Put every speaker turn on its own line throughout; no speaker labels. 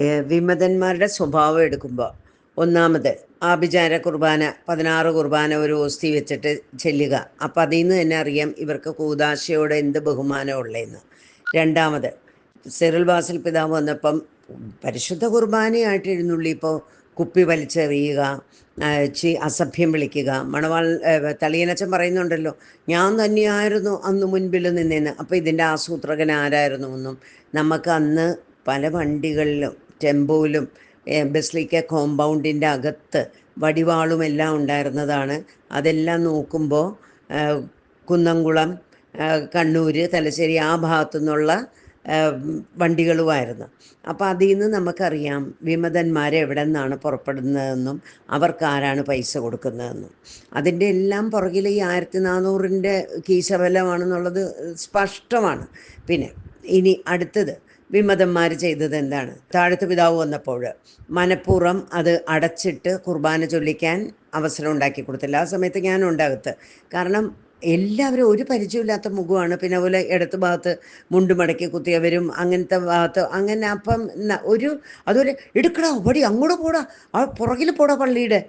വിമതന്മാരുടെ സ്വഭാവം എടുക്കുമ്പോൾ ഒന്നാമത് ആഭിചാര കുർബാന പതിനാറ് കുർബാന ഒരു ഓസ്തി വെച്ചിട്ട് ചെല്ലുക. അപ്പം അതിൽ നിന്ന് തന്നെ അറിയാം ഇവർക്ക് കൂതാശയോടെ എന്ത് ബഹുമാനം ഉള്ളതെന്ന് രണ്ടാമത് സിറിൽ വാസിൽ പിതാവ് വന്നപ്പം പരിശുദ്ധ കുർബാനയായിട്ട് എഴുന്നള്ളിയപ്പോൾ കുപ്പി വലിച്ചെറിയുക ചി അസഭ്യം വിളിക്കുക. മണവാൾ തളിയനച്ചൻ പറയുന്നുണ്ടല്ലോ ഞാൻ തന്നെയായിരുന്നു അന്ന് മുൻപിൽ നിന്നേന്ന്. അപ്പോൾ ഇതിന്റെ ആസൂത്രകൻ ആരായിരുന്നു എന്നും നമുക്ക് അന്ന് പല വണ്ടികളിലും ടെമ്പോയിലും ബസ്ലിക്ക കോമ്പൗണ്ടിന്റെ അകത്ത് വടിവാളും എല്ലാം ഉണ്ടായിരുന്നതാണ്. അതെല്ലാം നോക്കുമ്പോൾ കുന്നംകുളം കണ്ണൂർ തലശ്ശേരി ആ ഭാഗത്തു നിന്നുള്ള വണ്ടികളുമായിരുന്നു. അപ്പോൾ അതിൽ നിന്ന് നമുക്കറിയാം വിമതന്മാർ എവിടെ നിന്നാണ് പുറപ്പെടുന്നതെന്നും അവർക്കാരാണ് പൈസ കൊടുക്കുന്നതെന്നും. അതിന്റെ എല്ലാം പുറകിൽ ഈ ആയിരത്തി നാനൂറിന്റെ കീശബലമാണെന്നുള്ളത് സ്പഷ്ടമാണ്. പിന്നെ ഇനി അടുത്തത് വിമതന്മാർ ചെയ്തത് എന്താണ്? താഴത്ത് പിതാവ് വന്നപ്പോൾ മനഃപൂർവം അത് അടച്ചിട്ട് കുർബാന ചൊല്ലിക്കാൻ അവസരം ഉണ്ടാക്കി കൊടുത്തില്ല. ആ സമയത്ത് ഞാൻ ഉണ്ടാകത്ത് കാരണം എല്ലാവരും ഒരു പരിചയമില്ലാത്ത മുഖമാണ്. പിന്നെ അതുപോലെ ഇടത്ത് ഭാഗത്ത് മുണ്ട് മടക്കി കുത്തിയവരും അങ്ങനത്തെ ഭാഗത്ത് അങ്ങനെ അപ്പം ഒരു അതുപോലെ എടുക്കടാ പടി അങ്ങോട്ട് പോടാ ആ പുറകിൽ പോടാ പള്ളിയുടെ.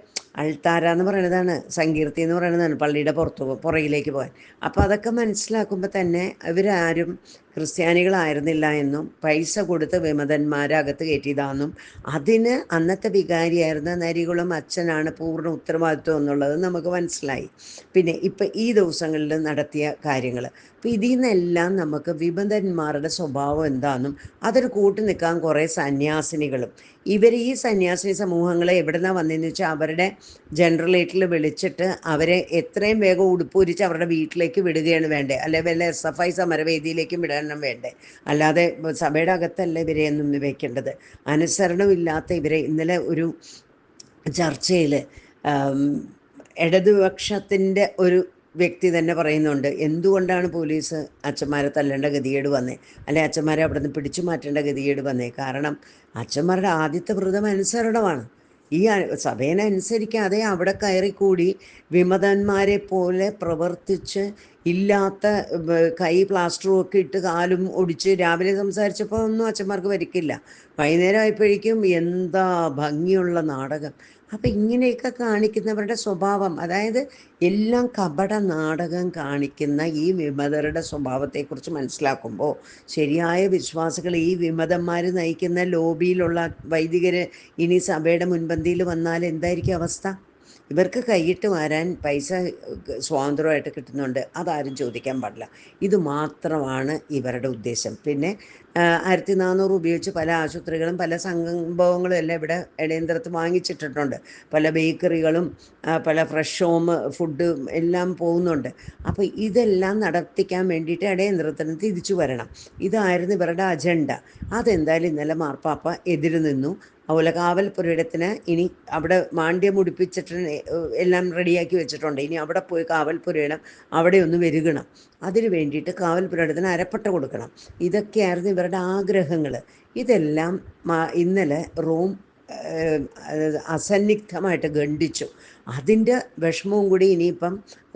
അൾത്താര എന്ന് പറയുന്നതാണ് സങ്കീർത്തി എന്ന് പറയുന്നതാണ് പള്ളിയുടെ പുറത്ത് പുറകിലേക്ക് പോകാൻ. അപ്പോൾ അതൊക്കെ മനസ്സിലാക്കുമ്പോൾ തന്നെ ഇവരാരും ക്രിസ്ത്യാനികളായിരുന്നില്ല എന്നും പൈസ കൊടുത്ത് വിമതന്മാരകത്ത് കയറ്റിയതാണെന്നും അതിന് അന്നത്തെ വികാരിയായിരുന്ന നരികുളം അച്ഛനാണ് പൂർണ ഉത്തരവാദിത്വം എന്നുള്ളത് നമുക്ക് മനസ്സിലായി. പിന്നെ ഇപ്പം ഈ ദിവസങ്ങളിൽ നടത്തിയ കാര്യങ്ങൾ അപ്പം ഇതിൽ നിന്നെല്ലാം നമുക്ക് വിമതന്മാരുടെ സ്വഭാവം എന്താണെന്നും അതൊരു കൂട്ടി നിൽക്കാൻ കുറേ സന്യാസിനികളും ഇവർ ഈ സന്യാസി സമൂഹങ്ങളെ എവിടെ നിന്നാണ് വന്നതെന്ന് വെച്ചാൽ അവരുടെ ജനറലേറ്റിൽ വിളിച്ചിട്ട് അവരെ എത്രയും വേഗം ഉടുപ്പൂരിച്ച് അവരുടെ വീട്ടിലേക്ക് വിടുകയാണ് വേണ്ടത് അല്ലെ വല്ല എസ് എഫ് ഐ സമരവേദിയിലേക്കും വിടാനും വേണ്ടേ. അല്ലാതെ സഭയുടെ അകത്തല്ല ഇവരെ ഒന്നും വെക്കേണ്ടത്. അനുസരണമില്ലാത്ത ഇവരെ ഇന്നലെ ഒരു ചർച്ചയിൽ ഇടതുപക്ഷത്തിന്റെ ഒരു വ്യക്തി തന്നെ പറയുന്നുണ്ട് എന്തുകൊണ്ടാണ് പോലീസ് അച്ഛന്മാരെ തല്ലേണ്ട ഗതികേട് വന്നേ? അല്ലെ അച്ഛന്മാരെ അവിടെ നിന്ന് പിടിച്ചു മാറ്റേണ്ട ഗതികേട് വന്നേ? കാരണം അച്ഛന്മാരുടെ ആദ്യത്തെ വ്രതം അനുസരണമാണ്. ഈ സഭേനെ അനുസരിക്കാതെ അവിടെ കയറിക്കൂടി വിമതന്മാരെ പോലെ പ്രവർത്തിച്ച് ഇല്ലാത്ത കൈ പ്ലാസ്റ്ററും ഒക്കെ ഇട്ട് കാലും ഒടിച്ച് രാവിലെ സംസാരിച്ചപ്പോൾ ഒന്നും അച്ഛന്മാർക്ക് വരിക്കില്ല. വൈകുന്നേരം ആയപ്പോഴേക്കും എന്താ ഭംഗിയുള്ള നാടകം. അപ്പം ഇങ്ങനെയൊക്കെ കാണിക്കുന്നവരുടെ സ്വഭാവം അതായത് എല്ലാം കപട നാടകം കാണിക്കുന്ന ഈ വിമതരുടെ സ്വഭാവത്തെക്കുറിച്ച് മനസ്സിലാക്കുമ്പോൾ ശരിയായ വിശ്വാസികൾ ഈ വിമതന്മാർ നയിക്കുന്ന ലോബിയിലുള്ള വൈദികർ ഇനി സഭയുടെ മുൻപന്തിയിൽ വന്നാൽ എന്തായിരിക്കും അവസ്ഥ? ഇവർക്ക് കൈയിട്ട് വരാൻ പൈസ സ്വാതന്ത്ര്യമായിട്ട് കിട്ടുന്നുണ്ട്. അതാരും ചോദിക്കാൻ പാടില്ല. ഇത് മാത്രമാണ് ഇവരുടെ ഉദ്ദേശം. പിന്നെ ആയിരത്തി നാനൂറ് ഉപയോഗിച്ച് പല ആശുപത്രികളും പല സംഭവങ്ങളും എല്ലാം ഇവിടെ ഇടയന്ത്രത്ത് വാങ്ങിച്ചിട്ടിട്ടുണ്ട്. പല ബേക്കറികളും പല ഫ്രഷ് ഹോം ഫുഡ് എല്ലാം പോകുന്നുണ്ട്. അപ്പോൾ ഇതെല്ലാം നടത്തിക്കാൻ വേണ്ടിയിട്ട് ഇടയന്ത്രത്തിന് തിരിച്ചു വരണം. ഇതായിരുന്നു ഇവരുടെ അജണ്ട. അതെന്തായാലും ഇന്നലെ മാർപ്പാപ്പ എതിര് നിന്നു. അതുപോലെ കാവൽ പുരയിടത്തിന് ഇനി അവിടെ മാണ്ഡ്യം മുടിപ്പിച്ചിട്ട് എല്ലാം റെഡിയാക്കി വെച്ചിട്ടുണ്ട്. ഇനി അവിടെ പോയി കാവൽ പുരയിടം അവിടെ ഒന്ന് വരുകണം. അതിന് വേണ്ടിയിട്ട് കാവൽ പുരയിടത്തിന് അരപ്പട്ട കൊടുക്കണം. ഇതൊക്കെയായിരുന്നു ഇവരുടെ ആഗ്രഹങ്ങൾ ഇതെല്ലാം ഇന്നലെ റോം അസന്നിഗ്ധമായിട്ട് ഖണ്ഡിച്ചു. അതിന്റെ വിഷമവും കൂടി ഇനിയിപ്പം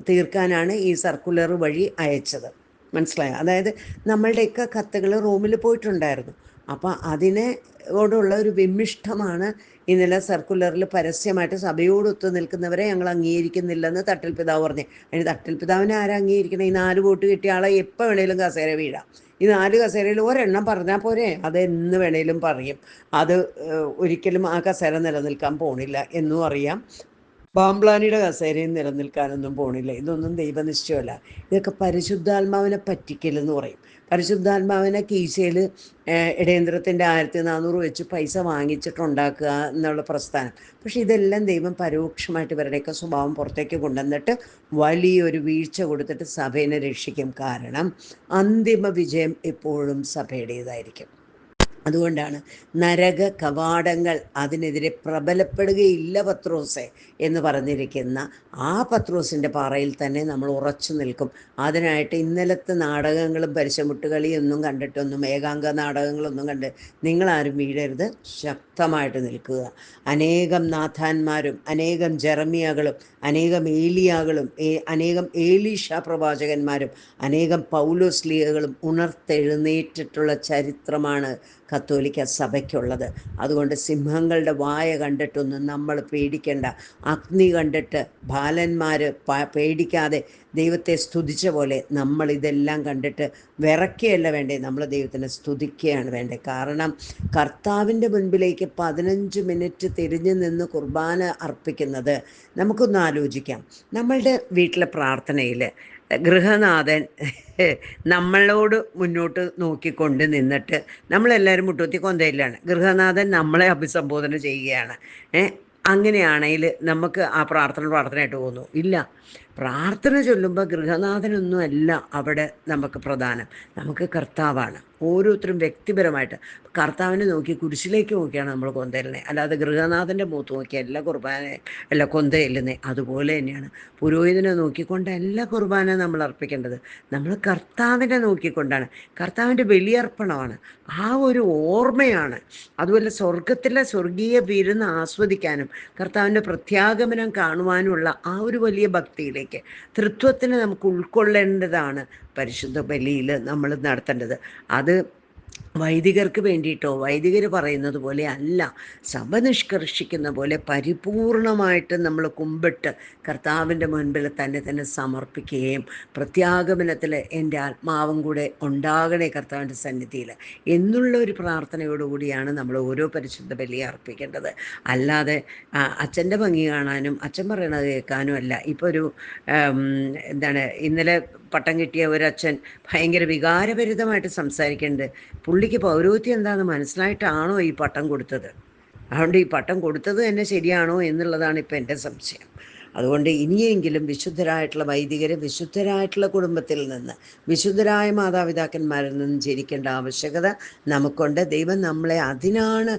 തീർക്കാനാണ് ഈ സർക്കുലർ വഴി അയച്ചത്. മനസ്സിലായോ? അതായത് നമ്മളുടെയൊക്കെ കത്തുകൾ റോമിൽ പോയിട്ടുണ്ടായിരുന്നു. അപ്പോൾ അതിനോടുള്ള ഒരു വിമിഷ്ടമാണ് ഇന്നലെ സർക്കുലറിൽ പരസ്യമായിട്ട് സഭയോട് ഒത്തു നിൽക്കുന്നവരെ ഞങ്ങൾ അംഗീകരിക്കുന്നില്ലെന്ന് തട്ടിൽ പിതാവ് പറഞ്ഞു. അതിന് തട്ടിൽ പിതാവിനെ ആരാ അംഗീകരിക്കണം? ഈ നാല് വോട്ട് കിട്ടിയ ആളെ എപ്പോൾ വേണേലും കസേര വീഴാം. ഈ നാല് കസേരയിൽ ഒരെണ്ണം പറഞ്ഞാൽ പോരെ? അത് എന്ന് വേണേലും പറയും. അത് ഒരിക്കലും ആ കസേര നിലനിൽക്കാൻ പോണില്ല എന്നും അറിയാം. പാമ്പ്ലാനിയുടെ കസേരയും നിലനിൽക്കാനൊന്നും പോണില്ല. ഇതൊന്നും ദൈവനിശ്ചയമല്ല ഇതൊക്കെ പരിശുദ്ധാത്മാവിനെ പറ്റിക്കലെന്ന് പറയും. പരിശുദ്ധാത്മാവിനെ കീശയിൽ ഇടയന്ത്രത്തിന്റെ ആയിരത്തി നാനൂറ് വെച്ച് പൈസ വാങ്ങിച്ചിട്ടുണ്ടാക്കുക എന്നുള്ള പ്രസ്ഥാനം. പക്ഷേ ഇതെല്ലാം ദൈവം പരോക്ഷമായിട്ട് ഇവരുടെയൊക്കെ സ്വഭാവം പുറത്തേക്ക് കൊണ്ടുവന്നിട്ട് വലിയൊരു വീഴ്ച കൊടുത്തിട്ട് സഭേനെ രക്ഷിക്കും. കാരണം അന്തിമ വിജയം എപ്പോഴും സഭയുടേതായിരിക്കും. അതുകൊണ്ടാണ് നരക കവാടങ്ങൾ അതിനെതിരെ പ്രബലപ്പെടുകയില്ല പത്രോസെ എന്ന് പറഞ്ഞിരിക്കുന്ന ആ പത്രോസിന്റെ പാറയിൽ തന്നെ നമ്മൾ ഉറച്ചു നിൽക്കും. അതിനായിട്ട് ഇന്നലത്തെ നാടകങ്ങളും പരിശമുട്ടുകളിയൊന്നും കണ്ടിട്ടൊന്നും ഏകാംഗ നാടകങ്ങളൊന്നും കണ്ട് നിങ്ങളാരും വീഴരുത്. ശക്തമായിട്ട് നിൽക്കുക. അനേകം നാഥാന്മാരും അനേകം ജെറമിയകളും അനേകം ഏലിയാകളും അനേകം ഏലീഷ പ്രവാചകന്മാരും അനേകം പൗലോസ്ലിയകളും ഉണർത്തെഴുന്നേറ്റിട്ടുള്ള ചരിത്രമാണ് കത്തോലിക്ക സഭയ്ക്കുള്ളത്. അതുകൊണ്ട് സിംഹങ്ങളുടെ വായ കണ്ടിട്ടൊന്നും നമ്മൾ പേടിക്കേണ്ട. അഗ്നി കണ്ടിട്ട് ബാലന്മാർ പേടിക്കാതെ ദൈവത്തെ സ്തുതിച്ച പോലെ നമ്മൾ ഇതെല്ലാം കണ്ടിട്ട് വിറയ്ക്കുകയല്ല വേണ്ടേ? നമ്മൾ ദൈവത്തിനെ സ്തുതിക്കുകയാണ് വേണ്ടേ? കാരണം കർത്താവിന്റെ മുൻപിലേക്ക് പതിനഞ്ച് മിനിറ്റ് തിരിഞ്ഞു നിന്ന് കുർബാന അർപ്പിക്കുന്നത് നമുക്കൊന്ന് ആലോചിക്കാം. നമ്മളുടെ വീട്ടിലെ പ്രാർത്ഥനയിൽ ഗൃഹനാഥൻ നമ്മളോട് മുന്നോട്ട് നോക്കിക്കൊണ്ട് നിന്നിട്ട് നമ്മളെല്ലാവരും മുട്ടുത്തി കൊന്തയിലാണ്. ഗൃഹനാഥൻ നമ്മളെ അഭിസംബോധന ചെയ്യുകയാണ്. അങ്ങനെയാണെങ്കിൽ നമുക്ക് ആ പ്രാർത്ഥന പ്രാർത്ഥനയായിട്ട് പോകുന്നു ഇല്ല. പ്രാർത്ഥന ചൊല്ലുമ്പോൾ ഗൃഹനാഥനൊന്നും അല്ല അവിടെ നമുക്ക് പ്രധാനം. നമുക്ക് കർത്താവാണ്. ഓരോരുത്തരും വ്യക്തിപരമായിട്ട്. കർത്താവിനെ നോക്കി കുരിശിലേക്ക് നോക്കിയാണ് നമ്മൾ കൊന്തയിലെ അല്ലാതെ ഗൃഹനാഥന്റെ മൂത്ത് നോക്കി എല്ലാ കുർബാന അല്ല കൊന്തയില്ലുന്നേ അതുപോലെ തന്നെയാണ്. പുരോഹിതനെ നോക്കിക്കൊണ്ട് എല്ലാ കുർബാന നമ്മൾ അർപ്പിക്കേണ്ടത് നമ്മൾ കർത്താവിനെ നോക്കിക്കൊണ്ടാണ്. കർത്താവിന്റെ ബലിയർപ്പണമാണ്. ആ ഒരു ഓർമ്മയാണ്. അതുപോലെ സ്വർഗത്തിലെ സ്വർഗീയ വിരുന്ന് ആസ്വദിക്കാനും കർത്താവിന്റെ പ്രത്യാഗമനം കാണുവാനുമുള്ള ആ ഒരു വലിയ ഭക്തിയിലേക്ക് തൃത്വത്തിന് നമുക്ക് ഉൾക്കൊള്ളേണ്ടതാണ് പരിശുദ്ധ ബലിയിൽ നമ്മൾ നടത്തേണ്ടത്. അത് വൈദികർക്ക് വേണ്ടിയിട്ടോ വൈദികർ പറയുന്നത് പോലെ അല്ല. സഭ നിഷ്കർഷിക്കുന്ന പോലെ പരിപൂർണമായിട്ട് നമ്മൾ കുമ്പിട്ട് കർത്താവിന്റെ മുൻപിൽ തന്നെ തന്നെ സമർപ്പിക്കുകയും പ്രത്യാഗമനത്തിൽ എന്റെ ആത്മാവും കൂടെ ഉണ്ടാകണേ കർത്താവിന്റെ സന്നിധിയിൽ എന്നുള്ള ഒരു പ്രാർത്ഥനയോടുകൂടിയാണ് നമ്മൾ ഓരോ പരിശുദ്ധ ബലി അർപ്പിക്കേണ്ടത്. അല്ലാതെ അച്ഛന്റെ ഭംഗി കാണാനും അച്ഛൻ പറയണത് കേൾക്കാനും അല്ല. ഇപ്പോൾ ഒരു എന്താണ് ഇന്നലെ പട്ടം കിട്ടിയ ഒരച്ഛൻ ഭയങ്കര വികാരഭരിതമായിട്ട് സംസാരിക്കുന്നുണ്ട്. പുള്ളിക്ക് പൗരോഹിത്യം എന്താണെന്ന് മനസ്സിലായിട്ടാണോ ഈ പട്ടം കൊടുത്തത്? അതുകൊണ്ട് ഈ പട്ടം കൊടുത്തത് തന്നെ ശരിയാണോ എന്നുള്ളതാണ് ഇപ്പം എന്റെ സംശയം. അതുകൊണ്ട് ഇനിയെങ്കിലും വിശുദ്ധരായിട്ടുള്ള വൈദികരെ വിശുദ്ധരായിട്ടുള്ള കുടുംബത്തിൽ നിന്ന് വിശുദ്ധരായ മാതാപിതാക്കന്മാരിൽ നിന്ന് ജനിക്കേണ്ട ആവശ്യകത നമുക്കുണ്ട്. ദൈവം നമ്മളെ അതിനാണ്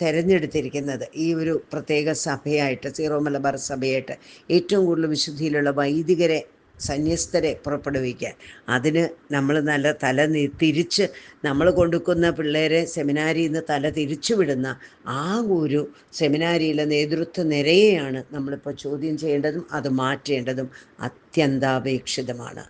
തിരഞ്ഞെടുത്തിരിക്കുന്നത്. ഈ ഒരു പ്രത്യേക സഭയായിട്ട് സീറോ മലബാർ സഭയായിട്ട് ഏറ്റവും കൂടുതൽ വിശുദ്ധിയിലുള്ള വൈദികരെ സന്യസ്തരെ പുറപ്പെടുവിക്കാൻ. അതിന് നമ്മൾ നല്ല തല തിരിച്ച് നമ്മൾ കൊടുക്കുന്ന പിള്ളേരെ സെമിനാരിയിൽ നിന്ന് തല തിരിച്ചു വിടുന്ന ആ ഒരു സെമിനാരിയിലെ നേതൃത്വ നിരയെയാണ് നമ്മളിപ്പോൾ ചോദ്യം ചെയ്യേണ്ടതും അത് മാറ്റേണ്ടതും അത്യന്താപേക്ഷിതമാണ്.